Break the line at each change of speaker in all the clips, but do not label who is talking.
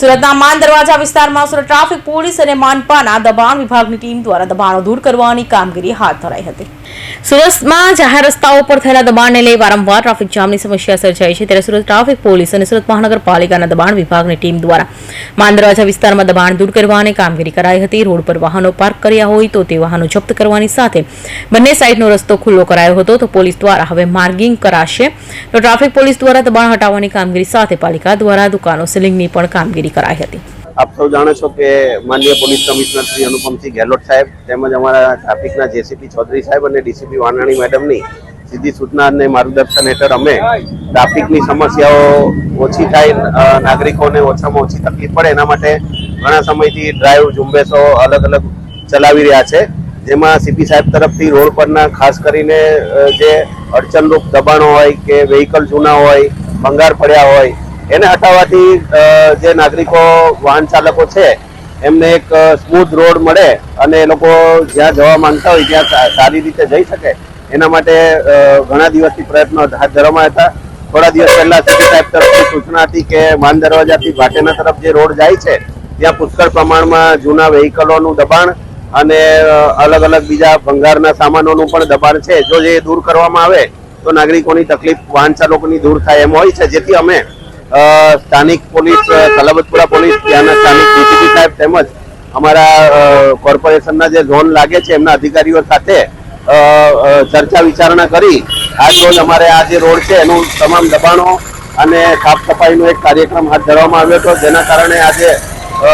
સુરતના માન દરવાજા વિસ્તારમાં સુરત ટ્રાફિક પોલીસ અને માનપાના દબાણ વિભાગની ટીમ દ્વારા દબાણો દૂર કરવાની કામગીરી હાથ ધરાઈ હતી. સુરતમાં જાહેર રસ્તાઓ પર થયેલા દબાણને લઈ વારંવાર ટ્રાફિક જામની સમસ્યા સર્જાઈ છે. ત્યારે સુરત ટ્રાફિક પોલીસ અને સુરત મહાનગરપાલિકાના દબાણ વિભાગની ટીમ દ્વારા માન દરવાજા વિસ્તારમાં દબાણ દૂર કરવાની કામગીરી કરાઈ હતી. રોડ પર વાહનો પાર્ક કર્યા હોય તો તે વાહનો જપ્ત કરવાની સાથે બંને સાઈડનો રસ્તો ખુલ્લો કરાયો હતો. તો પોલીસ દ્વારા હવે માર્ગિંગ કરાશે. તો ટ્રાફિક પોલીસ દ્વારા દબાણ હટાવવાની કામગીરી સાથે પાલિકા દ્વારા દુકાનો સીલિંગની પણ કામગીરી કરાઈ હતી.
આપ સૌ જાણો છો કે માન્ય પોલીસ કમિશનર શ્રી અનુપમસિંહ ગેહલોત સાહેબ તેમજ અમારા ટ્રાફિકના જેસીપી ચૌધરી સાહેબ અને ડીસીપી વાનાણી મેડમની સીધી સૂચના અને માર્ગદર્શન હેઠળ અમે ટ્રાફિકની સમસ્યાઓ ઓછી થાય નાગરિકોને ઓછામાં ઓછી તકલીફ પડે એના માટે ઘણા સમયથી ડ્રાઈવ ઝુંબેશો અલગ અલગ ચલાવી રહ્યા છે. જેમાં સીપી સાહેબ તરફથી રોડ પરના ખાસ કરીને જે અડચણરૂપ દબાણો હોય કે વેહિકલ જૂના હોય, ભંગાર પડ્યા હોય એને હટાવવાથી જે નાગરિકો, વાહન ચાલકો છે, એમને એક સ્મૂથ રોડ મળે અને એ લોકો જ્યાં જવા માંગતા હોય, ત્યાં સારી રીતે જઈ શકે. એના માટે ઘણા દિવસથી પ્રયત્નો હાથ ધરવામાં હતા. થોડા દિવસ પહેલા સિટી સાહેબ તરફથી સૂચના હતી કે, માન દરવાજાથી ભાટેના તરફ જે રોડ જાય છે, ત્યાં પુષ્કળ પ્રમાણમાં જૂના વેહિકલોનું દબાણ અને અલગ અલગ બીજા ભંગારના સામાનોનું પણ દબાણ છે. જો જે દૂર કરવામાં આવે, તો નાગરિકોની તકલીફ વાહન ચાલકોની દૂર થાય એમ હોય છે. જેથી અમે સ્થાનિક પોલીસ સલાબતપુરા પોલીસ ત્યાંના સ્થાનિક ડીસીપી સાહેબ તેમજ અમારા કોર્પોરેશનના જે ઝોન લાગે છે એમના અધિકારીઓ સાથે ચર્ચા વિચારણા કરી. આજ રોજ અમારે આ જે રોડ છે એનું તમામ દબાણો અને સાફ સફાઈનો એક કાર્યક્રમ હાથ ધરવામાં આવ્યો હતો. જેના કારણે આજે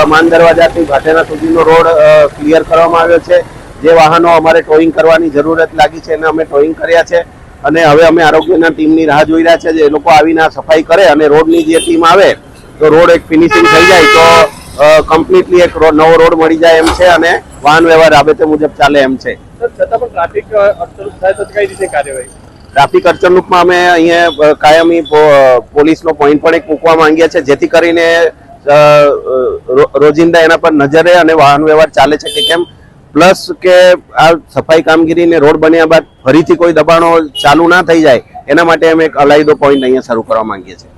માન દરવાજાથી ભાટેના સુધીનો રોડ ક્લિયર કરવામાં આવ્યો છે. જે વાહનો અમારે ટોઈંગ કરવાની જરૂરત લાગી છે એને અમે ટોઈંગ કર્યા છે. અને હવે અમે આરોગ્યના ટીમની રાહ જોઈ રહ્યા છે જે એ લોકો આવીને આ સફાઈ કરે અને રોડની જે ટીમ આવે તો રોડ એક ફિનિશિંગ થઈ જાય તો કમ્પ્લીટલી એક રોડ નવો રોડ મળી જાય એમ છે અને વાહન વ્યવહાર રાબેતે મુજબ ચાલે એમ છે.
ટ્રાફિક
અડચણરૂપમાં અમે અહીંયા કાયમી પોલીસનો પોઈન્ટ પણ એક મૂકવા માંગીએ છીએ જેથી કરીને રોજિંદા એના પર નજરે અને વાહન વ્યવહાર ચાલે છે કે કેમ પ્લસ કે આ સફાઈ કામગીરી ને રોડ બન્યા બાદ ફરીથી કોઈ દબાણો ચાલુ ના થઈ જાય, એના માટે અમે એક અલાયદો પોઈન્ટ અહીંયા શરૂ કરવા માંગીએ છીએ.